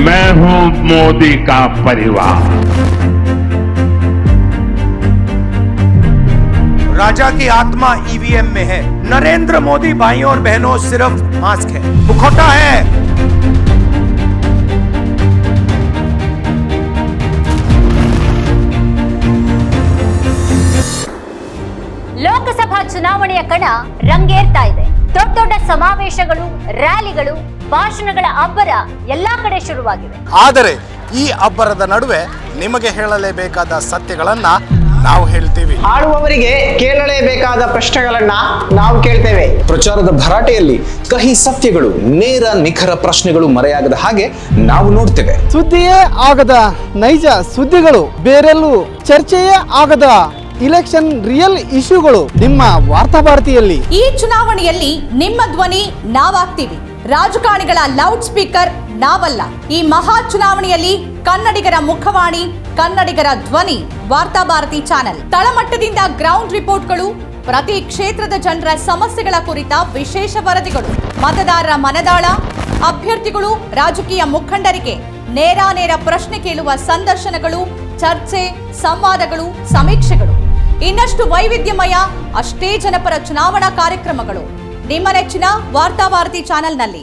मैं हूं मोदी का परिवार राजा की आत्मा ईवीएम में है नरेंद्र मोदी भाइयों और बहनों सिर्फ मास्क है मुखौटा है ಲೋಕಸಭಾ ಚುನಾವಣೆಯ ಕಣ ರಂಗೇರ್ತಾ ಇದೆ ದೊಡ್ಡ ದೊಡ್ಡ ಸಮಾವೇಶಗಳು ರ್ಯಾಲಿಗಳು ಭಾಷಣಗಳ ಅಬ್ಬರ ಎಲ್ಲಾ ಕಡೆ ಶುರುವಾಗಿದೆ ಆದರೆ ಈ ಅಬ್ಬರದ ನಡುವೆ ನಿಮಗೆ ಹೇಳಲೇಬೇಕಾದ ಸತ್ಯಗಳನ್ನ ನಾವು ಹೇಳ್ತೀವಿ. ಆಡುವವರಿಗೆ ಕೇಳಲೇಬೇಕಾದ ಪ್ರಶ್ನೆಗಳನ್ನ ನಾವು ಕೇಳ್ತೇವೆ. ಪ್ರಚಾರದ ಭರಾಟೆಯಲ್ಲಿ ಕಹಿ ಸತ್ಯಗಳು ನೇರ ನಿಖರ ಪ್ರಶ್ನೆಗಳು ಮರೆಯಾಗದ ಹಾಗೆ ನಾವು ನೋಡ್ತೇವೆ. ಸುದ್ದಿಯೇ ಆಗದ ನೈಜ ಸುದ್ದಿಗಳು ಬೇರೆಲ್ಲೂ ಚರ್ಚೆಯೇ ಆಗದ ಇಲೆಕ್ಷನ್ ರಿಯಲ್ ಇಶ್ಯೂಗಳು ನಿಮ್ಮ ವಾರ್ತಾಭಾರತಿಯಲ್ಲಿ. ಈ ಚುನಾವಣೆಯಲ್ಲಿ ನಿಮ್ಮ ಧ್ವನಿ ನಾವಾಗ್ತೀವಿ. ರಾಜಕಾರಣಿಗಳ ಲೌಡ್ ಸ್ಪೀಕರ್ ನಾವಲ್ಲ. ಈ ಮಹಾ ಚುನಾವಣೆಯಲ್ಲಿ ಕನ್ನಡಿಗರ ಮುಖವಾಣಿ, ಕನ್ನಡಿಗರ ಧ್ವನಿ ವಾರ್ತಾಭಾರತಿ ಚಾನೆಲ್. ತಳಮಟ್ಟದಿಂದ ಗ್ರೌಂಡ್ ರಿಪೋರ್ಟ್ಗಳು ಪ್ರತಿ ಕ್ಷೇತ್ರದ ಜನರ ಸಮಸ್ಯೆಗಳ ಕುರಿತ ವಿಶೇಷ ವರದಿಗಳು. ಮತದಾರರ ಮನದಾಳ, ಅಭ್ಯರ್ಥಿಗಳು, ರಾಜಕೀಯ ಮುಖಂಡರಿಗೆ ನೇರಾನೇರ ಪ್ರಶ್ನೆ ಕೇಳುವ ಸಂದರ್ಶನಗಳು, ಚರ್ಚೆ, ಸಂವಾದಗಳು, ಸಮೀಕ್ಷೆಗಳು. ಇನ್ನಷ್ಟು ವೈವಿಧ್ಯಮಯ ಅಷ್ಟೇ ಜನಪರ ಚುನಾವಣಾ ಕಾರ್ಯಕ್ರಮಗಳು. ನಿಮ್ಮ ನೆಚ್ಚಿನ ವಾರ್ತಾಭಾರತಿ ಚಾನೆಲ್ನಲ್ಲಿ.